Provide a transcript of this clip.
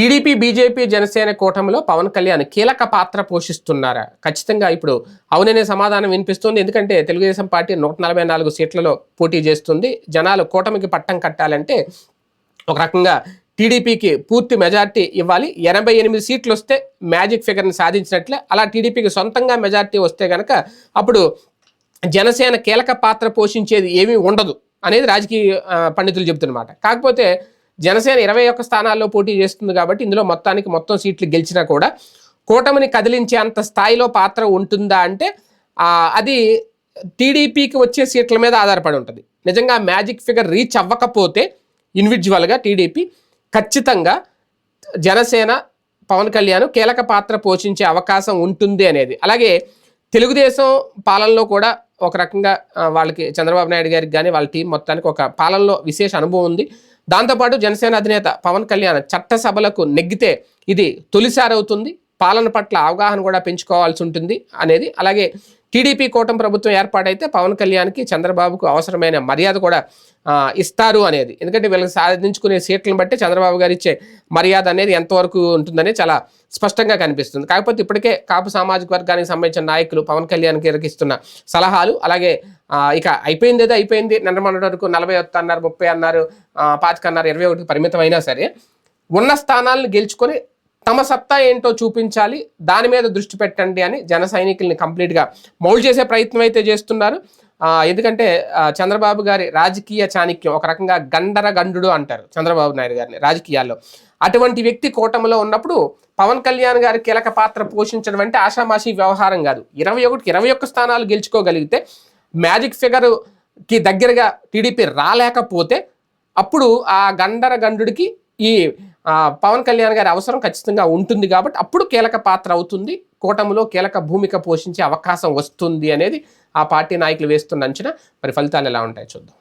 TDP BJP Janasena కూటమిలో పవన్ కళ్యాణ్ కీలక పాత్ర పోషిస్తున్నారా? ఖచ్చితంగా ఇప్పుడు అవుననే సమాధానం వినిపిస్తుంది. ఎందుకంటే తెలుగుదేశం పార్టీ నూట నలభై నాలుగు సీట్లలో పోటీ చేస్తుంది. జనాలు కూటమికి పట్టం కట్టాలంటే ఒక రకంగా టీడీపీకి పూర్తి మెజార్టీ ఇవ్వాలి. ఎనభై ఎనిమిది సీట్లు వస్తే మ్యాజిక్ ఫిగర్ని సాధించినట్లే. అలా టీడీపీకి సొంతంగా మెజార్టీ వస్తే కనుక అప్పుడు జనసేన కీలక పాత్ర పోషించేది ఏమీ ఉండదు అనేది రాజకీయ పండితులు చెబుతున్నమాట. కాకపోతే జనసేన ఇరవై ఒక్క స్థానాల్లో పోటీ చేస్తుంది కాబట్టి ఇందులో మొత్తానికి మొత్తం సీట్లు గెలిచినా కూడా కూటమిని కదిలించే అంత స్థాయిలో పాత్ర ఉంటుందా అంటే అది టీడీపీకి వచ్చే సీట్ల మీద ఆధారపడి ఉంటుంది. నిజంగా మ్యాజిక్ ఫిగర్ రీచ్ అవ్వకపోతే ఇండివిజువల్గా టీడీపీ ఖచ్చితంగా జనసేన పవన్ కళ్యాణ్ కీలక పాత్ర పోషించే అవకాశం ఉంటుంది అనేది. అలాగే తెలుగుదేశం పాలనలో కూడా ఒక రకంగా వాళ్ళకి చంద్రబాబు నాయుడు గారికి కానీ వాళ్ళ టీం మొత్తానికి ఒక పాలనలో విశేష అనుభవం ఉంది. దాంతోపాటు జనసేన అధినేత పవన్ కళ్యాణ్ చట్టసభలకు నెగ్గితే ఇది తొలిసారి అవుతుంది పాలన పట్ల అవగాహన కూడా పెంచుకోవాల్సి ఉంటుంది అనేది. అలాగే టీడీపీ కూటమి ప్రభుత్వం ఏర్పాటైతే పవన్ కళ్యాణ్కి చంద్రబాబుకు అవసరమైన మర్యాద కూడా ఇస్తారు అనేది. ఎందుకంటే వీళ్ళకి సాధించుకునే సీట్లను బట్టి చంద్రబాబు గారు ఇచ్చే మర్యాద అనేది ఎంతవరకు ఉంటుందనే చాలా స్పష్టంగా కనిపిస్తుంది. కాకపోతే ఇప్పటికే కాపు సామాజిక వర్గానికి సంబంధించిన నాయకులు పవన్ కళ్యాణ్కి ఇరకిస్తున్న సలహాలు అలాగే ఇక అయిపోయింది ఏదో అయిపోయింది నిన్న వరకు నలభై ఒక్క అన్నారు ముప్పై అన్నారు పాతిక అన్నారు ఇరవై ఒకటి పరిమితం అయినా సరే ఉన్న స్థానాలను గెలుచుకొని తమ సత్తా ఏంటో చూపించాలి దాని మీద దృష్టి పెట్టండి అని జన సైనికుల్ని కంప్లీట్గా మౌల్డ్ చేసే ప్రయత్నం అయితే చేస్తున్నారు. ఎందుకంటే చంద్రబాబు గారి రాజకీయ చాణిక్యం ఒక రకంగా గండర గండు అంటారు చంద్రబాబు నాయుడు గారిని రాజకీయాల్లో. అటువంటి వ్యక్తి కూటమిలో ఉన్నప్పుడు పవన్ కళ్యాణ్ గారి కీలక పాత్ర పోషించడం అంటే ఆషామాషి వ్యవహారం కాదు. ఇరవై ఒకటికి ఇరవై ఒక్క స్థానాలు గెలుచుకోగలిగితే మ్యాజిక్ ఫిగర్కి దగ్గరగా టీడీపీ రాలేకపోతే అప్పుడు ఆ గండర గండుడికి ఈ పవన్ కళ్యాణ్ గారి అవసరం ఖచ్చితంగా ఉంటుంది కాబట్టి అప్పుడు కీలక పాత్ర అవుతుంది. కూటమిలో కీలక భూమిక పోషించే అవకాశం వస్తుంది అనేది ఆ పార్టీ నాయకులు వేస్తున్న అంచనా. మరి ఫలితాలు ఎలా ఉంటాయో చూద్దాం.